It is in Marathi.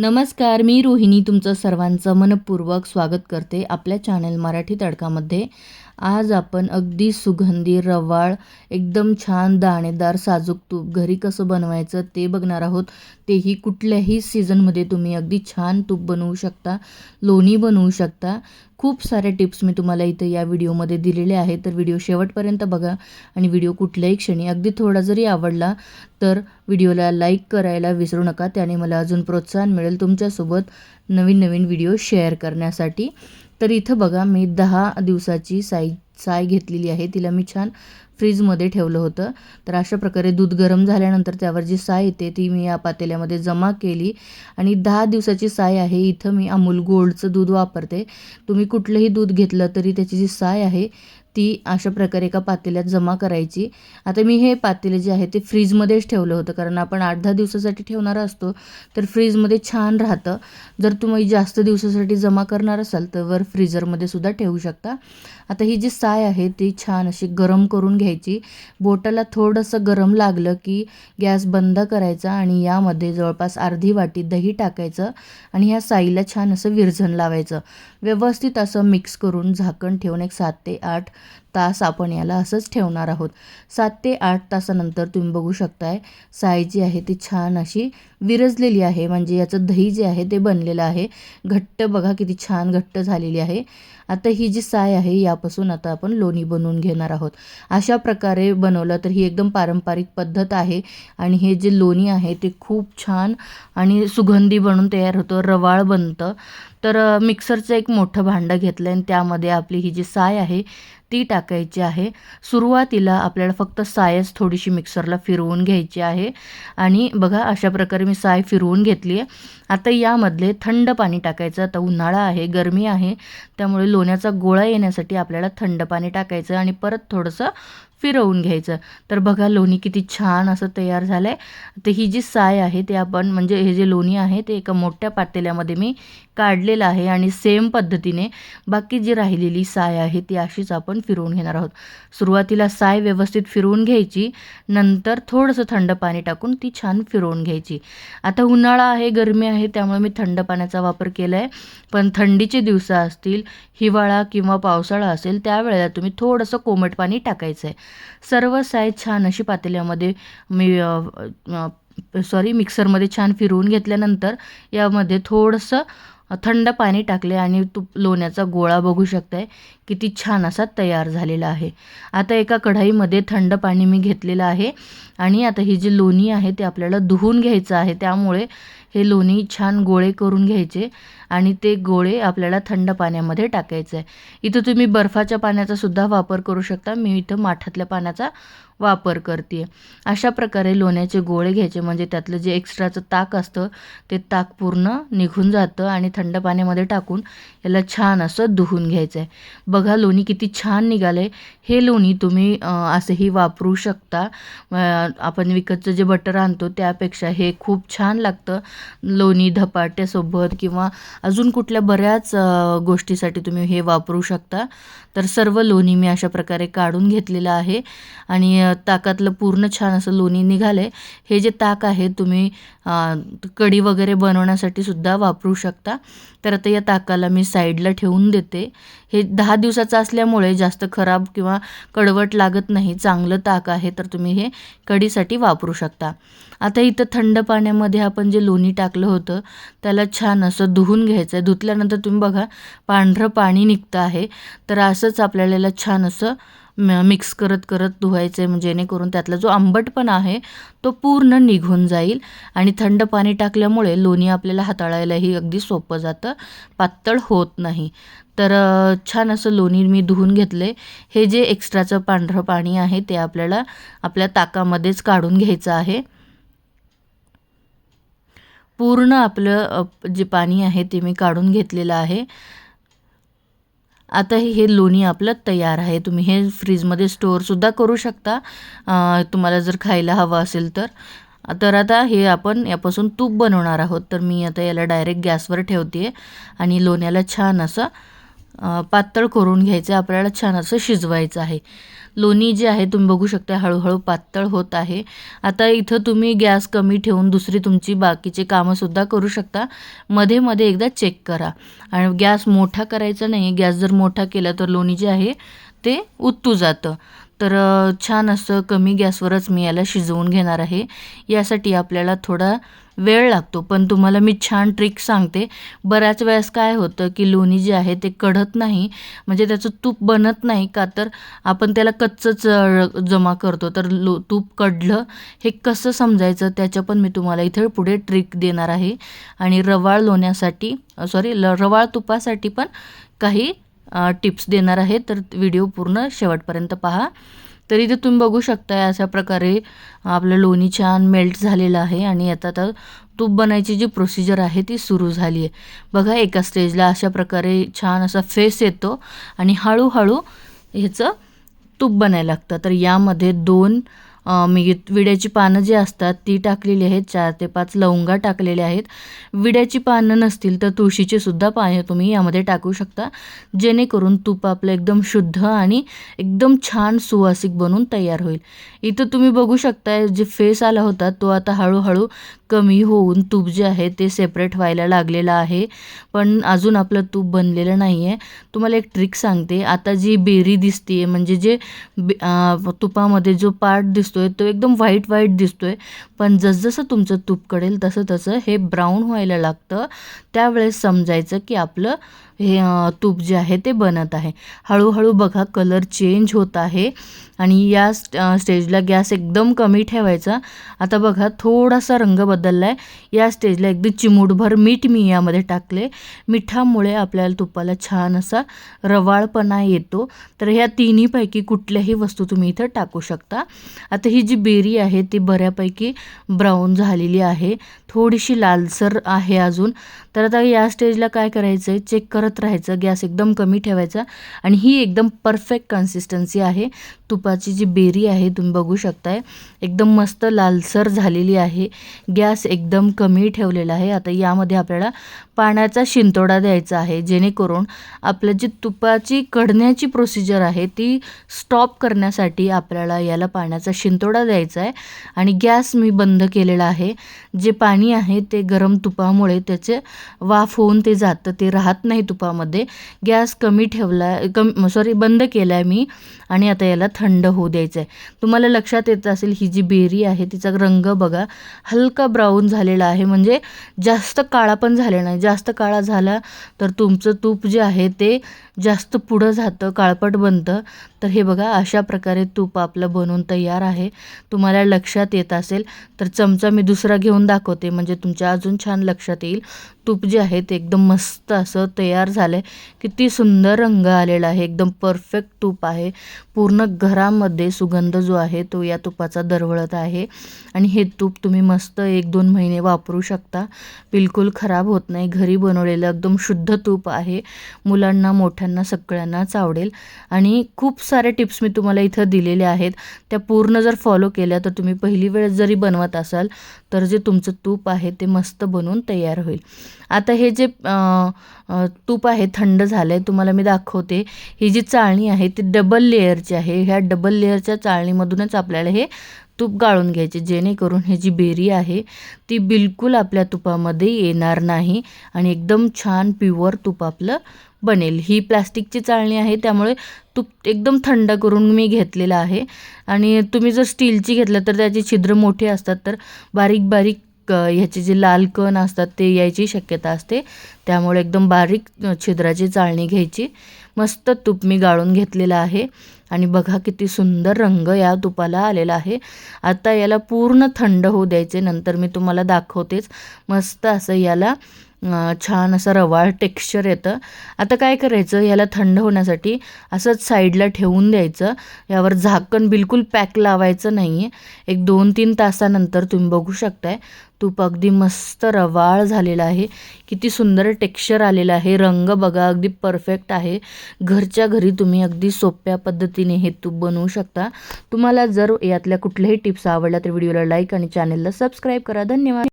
नमस्कार मी रोहिणी तुमचं सर्वांचं मनपूर्वक स्वागत करते आपल्या चॅनल मराठी तडकामध्ये. आज आपण अगदी सुगंधी रवाळ एकदम छान दाणेदार साजूक तूप घरी कसं बनवायचं ते बघणार आहोत. तेही कुठल्याही सीझनमध्ये तुम्ही अगदी छान तूप बनवू शकता लोणी बनवू शकता. खूप सारे टिप्स मी तुम्हाला इथं या व्हिडिओमध्ये दिलेले आहेत. तर व्हिडिओ शेवटपर्यंत बघा आणि व्हिडिओ कुठल्याही क्षणी अगदी थोडा जरी आवडला तर व्हिडिओला लाईक करायला विसरू नका. त्याने मला अजून प्रोत्साहन मिळेल तुमच्यासोबत नवीन नवीन व्हिडिओ शेअर करण्यासाठी. तर इथं बघा मी दहा दिवसाची साई साय घेतलेली आहे. तिला मी छान फ्रीजमध्ये ठेवलं होतं. तर अशा प्रकारे दूध गरम झाल्यानंतर त्यावर जी साय येते ती मी या पातेल्यामध्ये जमा केली. आणि दहा दिवसाची साय आहे. इथं मी अमूल गोल्डचं दूध वापरते. तुम्ही कुठलंही दूध घेतलं तरी त्याची जी साय आहे ती अशा प्रकारे एका पातेल्यात जमा करायची. आता मी हे पातेले जे आहे ते फ्रीजमध्येच ठेवलं होतं. कारण आपण आठ दहा दिवसासाठी ठेवणार असतो तर फ्रीजमध्ये छान राहतं. जर तुम्ही जास्त दिवसासाठी जमा करणार असाल तर वर फ्रीजरमध्ये सुद्धा ठेवू शकता. आता ही जी साय आहे ती छान अशी गरम करून घ्यायची. बोटाला थोडंसं गरम लागलं की गॅस बंद करायचा आणि यामध्ये जवळपास अर्धी वाटी दही टाकायचं आणि ह्या साईला छान असं विरझण लावायचं. व्यवस्थित असं मिक्स करून झाकण ठेवून एक सात ते आठ तास आपण याला असंच ठेवणार आहोत. सात ते आठ तासानंतर तुम्ही बघू शकताय साय जी आहे ती छान अशी विरजलेली आहे. म्हणजे याचं दही जे आहे ते बनलेलं आहे. घट्ट बघा किती छान घट्ट झालेली आहे. आता ही जी साय आहे यापासून आता आपण लोणी बनवून घेणार आहोत. अशा प्रकारे बनवलं तर ही एकदम पारंपरिक पद्धत आहे आणि हे जे लोणी आहे ते खूप छान आणि सुगंधी बनून तयार होतं रवाळ बनतं. तर मिक्सरचं एक मोठं भांडं घेतलं आणि त्यामध्ये आपली ही जी साय आहे ती टाकायची आहे. सुरुवातीला आपल्याला फक्त सायच थोडीशी मिक्सरला फिरवून घ्यायची आहे. आणि बघा अशा प्रकारे मी साय फिरवून घेतली आहे आता यामधले थंड पाणी टाकायचं. आता उन्हाळा आहे गरमी आहे. त्यामुळे लोण्याचा गोळा येण्यासाठी आपल्याला थंड पाणी टाकायचं आणि परत थोडंसं फिरवून घ्यायचं. तर बघा लोणी किती छान असं तयार झालं आहे तर ही जी साय आहे ते आपण म्हणजे हे जे लोणी आहे ते एका मोठ्या पातेल्यामध्ये मी काढलेलं आहे आणि सेम पद्धतीने बाकी जी राहिलेली साय आहे ती अशीच आपण फिरवून घेणार आहोत. सुरुवातीला साय व्यवस्थित फिरवून घ्यायची नंतर थोडंसं थंड पाणी टाकून ती छान फिरवून घ्यायची. आता उन्हाळा आहे गरमी आहे त्यामुळे मी थंड पाण्याचा वापर केला आहे पण थंडीचे दिवस असतील हिवाळा किंवा पावसाळा असेल त्यावेळेला तुम्ही थोडंसं कोमट पाणी टाकायचं आहे सर्व साईज छान अशी पातेल्यामध्ये मी सॉरी मिक्सरमध्ये छान फिरवून घेतल्यानंतर यामध्ये थोडंसं थंड पाणी टाकले आणि तूप लोण्याचा गोळा बघू शकताय किती छान असा तयार झालेला आहे. आता एका कढाईमध्ये थंड पाणी मी घेतलेलं आहे आणि आता ही जी लोणी आहे ते आपल्याला धुवून घ्यायचं आहे त्यामुळे हे लोणी छान गोळे करून घ्यायचे आणि ते गोळे आपल्याला थंड पाण्यामध्ये टाकायचं. आहे इथं तुम्ही बर्फाच्या पाण्याचा सुद्धा वापर करू शकता. मी इथं माठातल्या पाण्याचा वापर करते अशा प्रकारे लोण्याचे गोळे घ्यायचे. म्हणजे त्यातलं जे एक्स्ट्राचं ताक असतं ते ताक पूर्ण निघून जातं आणि थंड पाण्यामध्ये टाकून याला छान असं धुवून घ्यायचं आहे बघा लोणी किती छान निघालं आहे हे लोणी तुम्ही असंही वापरू शकता. आपण विकतचं जे बटर आणतो त्यापेक्षा हे खूप छान लागतं. लोणी धपाट्यासोबत किंवा अजून कुठल्या बऱ्याच गोष्टीसाठी तुम्ही हे वापरू शकता. तर सर्व लोणी मी अशा प्रकारे काढून घेतलेलं आहे. आणि ताकातलं पूर्ण छान असं लोणी निघालं आहे हे जे ताक आहे तुम्ही कढी वगैरे बनवण्यासाठी सुद्धा वापरू शकता. तर आता या ताकाला मी साईडला ठेवून देते. हे दहा दिवसाचं असल्यामुळे जास्त खराब किंवा कडवट लागत नाही. चांगलं ताक आहे तर तुम्ही हे कढीसाठी वापरू शकता. आता इथं थंड पाण्यामध्ये आपण जे लोणी टाकलं होतं त्याला छान असं धुवून घ्यायचं आहे धुतल्यानंतर तुम्ही बघा पांढरं पाणी निघतं आहे. तर असंच आपल्याला छान असं मिक्स करत करत धुवायचं आहे जेणेकरून त्यातला जो आंबटपणा आहे तो पूर्ण निघून जाईल. आणि थंड पाणी टाकल्यामुळे लोणी आपल्याला हाताळायलाही अगदी सोपं जातं. पातळ होत नाही. तर छान असं लोणी मी धुवून घेतलं आहे हे जे एक्स्ट्राचं पांढरं पाणी आहे ते आपल्याला आपल्या ताकामध्येच काढून घ्यायचं आहे. पूर्ण आपलं जे पाणी आहे ते मी काढून घेतलेलं आहे. आता हे लोणी आपलं तयार आहे. तुम्ही हे फ्रीजमध्ये स्टोअरसुद्धा करू शकता. तुम्हाला जर खायला हवं असेल तर. तर आता हे आपण यापासून तूप बनवणार आहोत. तर मी आता याला डायरेक्ट गॅसवर ठेवते आणि लोण्याला छान असं पातळ करून घ्यायचं आहे आपल्याला छान असं शिजवायचं आहे. लोणी जे आहे तुम्ही बघू शकता हळूहळू पातळ होत आहे. आता इथं तुम्ही गॅस कमी ठेवून दुसरी तुमची बाकीचे कामंसुद्धा करू शकता. मध्ये मध्ये एकदा चेक करा. आणि गॅस मोठा करायचा नाही गॅस जर मोठा केला तर लोणी जे आहे ते उत्तू जातं. तर छान असं कमी गॅसवरच मी याला शिजवून घेणार आहे. यासाठी आपल्याला थोडा वेळ लागतो पण तुम्हाला मी छान ट्रिक सांगते. बऱ्याच वेळेस काय होतं की लोणी जे आहे ते कढत नाही म्हणजे त्याचं तूप बनत नाही का तर आपण त्याला कच्चंच जमा करतो. तर लो तूप कढलं हे कसं समजायचं त्याच्या पण मी तुम्हाला इथे पुढे ट्रिक देणार आहे. आणि रवाळ लोण्यासाठी सॉरी ल रवाळ तुपासाठी पण काही टिप्स देणार आहे तर व्हिडिओ पूर्ण शेवटपर्यंत पहा. तर इथे तुम्ही बघू शकता अशा प्रकारे आपलं लोणी छान मेल्ट झालेलं आहे आणि आता तर तूप बनायची जी प्रोसिजर आहे ती सुरू झाली आहे. बघा एका स्टेजला अशा प्रकारे छान असा फेस येतो आणि हळूहळू ह्याचं तूप बनायला लागतं. तर यामध्ये दोन मी विड्याची पानं जी असतात ती टाकलेली आहेत चार ते पाच लवंगा टाकलेल्या आहेत. विड्याची पानं नसतील तर तुळशीची सुद्धा पाने तुम्ही यामध्ये टाकू शकता. जेणेकरून तूप आपलं एकदम शुद्ध आणि एकदम छान सुवासिक बनून तयार होईल. इथं तुम्ही बघू शकता जे फेस आला होता तो आता हळूहळू कमी होऊन तूप जे आहे ते सेपरेट व्हायला लागलेलं आहे. पण अजून आपलं तूप बनलेलं नाही आहे तुम्हाला एक ट्रिक सांगते. आता जी बेरी दिसते म्हणजे जे बे तुपामध्ये जो पार्ट दिसतो दिसतोय तो एकदम व्हाईट व्हाईट दिसतोय. पण जसजसं तुमचं तूप कळेल तसं तसं हे ब्राऊन व्हायला लागतं. त्यावेळेस समजायचं की आपलं हे तूप जे आहे ते बनत आहे. हळूहळू बघा कलर चेंज होत आहे. आणि या स्टेजला गॅस एकदम कमी ठेवायचा. आता बघा थोडासा रंग बदलला आहे या स्टेजला अगदी चिमूटभर मीठ मी यामध्ये टाकले. मिठामुळे आपल्याला तुपाला छान असा रवाळपणा येतो. तर ह्या तिन्हीपैकी कुठल्याही वस्तू तुम्ही इथं टाकू शकता. आता ही जी बेरी आहे ती बऱ्यापैकी ब्राऊन झालेली आहे. थोडीशी लालसर आहे अजून. तर आता या स्टेजला काय करायचं आहे चेक करत राहायचं. गॅस एकदम कमी ठेवायचा. आणि ही एकदम परफेक्ट कन्सिस्टन्सी आहे. तुपाची जी बेरी आहे तुम्ही बघू शकताय. एकदम मस्त लालसर झालेली आहे. गॅस एकदम कमी ठेवलेला आहे. आता यामध्ये आपल्याला पाण्याचा शिंतोडा द्यायचा आहे. जेणेकरून आपलं जी तुपाची कढण्याची प्रोसिजर आहे ती स्टॉप करण्यासाठी आपल्याला याला पाण्याचा शिंतोडा द्यायचा आहे. आणि गॅस मी बंद केलेला आहे. जे पाणी आहे ते गरम तुपामुळे त्याचे वाफ होऊन ते जातं ते राहत नाही तुपामध्ये. गॅस कमी ठेवला कम सॉरी बंद केला आहे मी आणि आता याला थंड होऊ द्यायचं आहे तुम्हाला लक्षात येत असेल ही जी बेरी आहे तिचा रंग बघा हलका ब्राऊन झालेला आहे. म्हणजे जास्त काळा पण झालेला नाही. जास्त काळा झाला तर तुमचं तूप जे आहे ते जास्त पुढं जातं काळपट बनतं. तर हे बघा अशा प्रकारे तूप आपलं बनवून तयार आहे. तुम्हाला लक्षात येत असेल तर चमचा मी दुसरा घेऊन दाखवते. म्हणजे तुमच्या अजून छान लक्षात येईल. तूप जे आहे ते एकदम मस्त असं तयार झालं आहे किती सुंदर रंग आलेला आहे. एकदम परफेक्ट तूप आहे. पूर्ण घरामध्ये सुगंध जो आहे तो या तुपाचा दरवळत आहे. आणि हे तूप तुम्ही मस्त एक दोन महिने वापरू शकता. बिलकुल खराब होत नाही. घरी बनवलेलं एकदम शुद्ध तूप आहे. मुलांना मोठ्यांना सगळ्यांनाच आवडेल. आणि खूप सारे टिप्स मी तुम्हाला इथं दिलेल्या आहेत. त्या पूर्ण जर फॉलो केल्या तर तुम्ही पहिली वेळेस जरी बनवत असाल तर जे तुमचं तूप आहे ते मस्त बनवून तयार होईल. आता हे जे तूप आहे थंड झालं आहे तुम्हाला मी दाखवते. ही जी चाळणी आहे ती डबल लेअरची आहे. ह्या डबल लेअरच्या चाळणीमधूनच आपल्याला हे तूप गाळून घ्यायचे. जेणेकरून हे जी बेरी आहे ती बिलकुल आपल्या तुपामध्ये येणार नाही आणि एकदम छान प्युअर तूप आपलं बनेल. ही प्लास्टिकची चाळणी आहे त्यामुळे तूप एकदम थंड करून मी घेतलेलं आहे. आणि तुम्ही जर स्टीलची घेतलं तर त्याची छिद्र मोठी असतात तर बारीक बारीक ह्याचे जे लाल कण असतात ते यायची शक्यता असते. त्यामुळे एकदम बारीक छिद्राची चाळणी घ्यायची. मस्त तूप मी गाळून घेतलेलं आहे. आणि बघा किती सुंदर रंग या तुपाला आलेला आहे. आता याला पूर्ण थंड होऊ द्यायचे नंतर मी तुम्हाला दाखवतेच. मस्त असं याला छान असं रवाळ टेक्स्चर येतं. आता काय करायचं? याला थंड होण्यासाठी असंच साईडला ठेवून द्यायचं. यावर झाकण बिलकुल पॅक लावायचं नाही आहे एक दोन तीन तासानंतर तुम्ही बघू शकताय. तूप अगदी मस्त रवाळ झालेला आहे. किती सुंदर टेक्स्चर आलेलं आहे. रंग बघा अगदी परफेक्ट आहे. घरच्या घरी तुम्ही अगदी सोप्या पद्धतीने हे तूप बनवू शकता. तुम्हाला जर यातल्या कुठल्याही टिप्स आवडल्या तर व्हिडिओला लाईक आणि चॅनलला सबस्क्राईब करा. धन्यवाद.